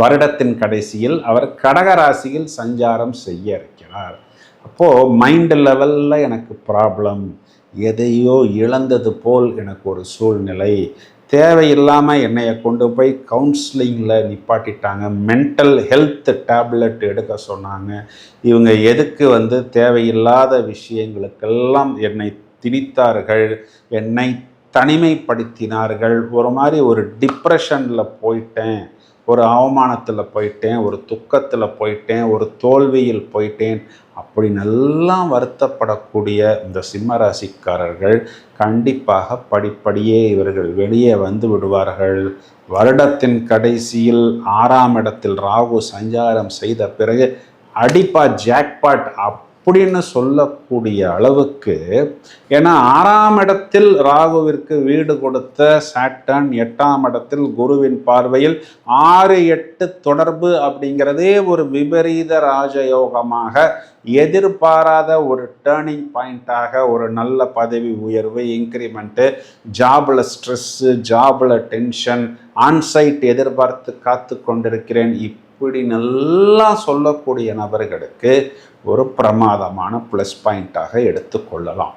வருடத்தின் கடைசியில் அவர் கடகராசியில் சஞ்சாரம் செய்ய இருக்கிறார். அப்போது மைண்ட் லெவலில் எனக்கு ப்ராப்ளம் எதையோ இழந்தது போல் எனக்கு ஒரு சூழ்நிலை. தேவையில்லாமல் என்னையை கொண்டு போய் கவுன்சிலிங்கில் நிப்பாட்டிட்டாங்க. மென்டல் ஹெல்த் டேப்லெட் எடுக்க சொன்னாங்க. இவங்க எதுக்கு வந்து தேவையில்லாத விஷயங்களுக்கெல்லாம் என்னை திணித்தார்கள்? என்னை தனிமைப்படுத்தினார்கள்? ஒரு மாதிரி ஒரு டிப்ரெஷனில் போயிட்டேன். ஒரு அவமானத்தில் போயிட்டேன் ஒரு துக்கத்தில் போயிட்டேன் ஒரு தோல்வியில் போயிட்டேன் அப்படின்னு எல்லாம் வருத்தப்படக்கூடிய இந்த சிம்ம ராசிக்காரர்கள் கண்டிப்பாக படிப்படியே இவர்கள் வெளியே வந்து விடுவார்கள். வருடத்தின் கடைசியில் ஆறாம் இடத்தில் ராகு சஞ்சாரம் செய்த பிறகு அடிப்பா ஜாக்பாட் அப்படின்னு சொல்லக்கூடிய அளவுக்கு ஏன்னா ஆறாம் இடத்தில் ராகுவிற்கு வீடு கொடுத்த சாட்டன் எட்டாம் இடத்தில் குருவின் பார்வையில் ஆறு எட்டு தொடர்பு அப்படிங்கிறதே ஒரு விபரீத ராஜயோகமாக எதிர்பாராத ஒரு டேர்னிங் பாயிண்ட்டாக ஒரு நல்ல பதவி உயர்வு இன்க்ரிமெண்ட்டு ஜாபில் ஸ்ட்ரெஸ்ஸு ஜாபில் டென்ஷன் ஆன்சைட் எதிர்பார்த்து காத்து கொண்டிருக்கிறேன். இப்படி நல்லா சொல்லக்கூடிய நபர்களுக்கு ஒரு பிரமாதமான ப்ளஸ் பாயிண்ட்டாக எடுத்துக்கொள்ளலாம்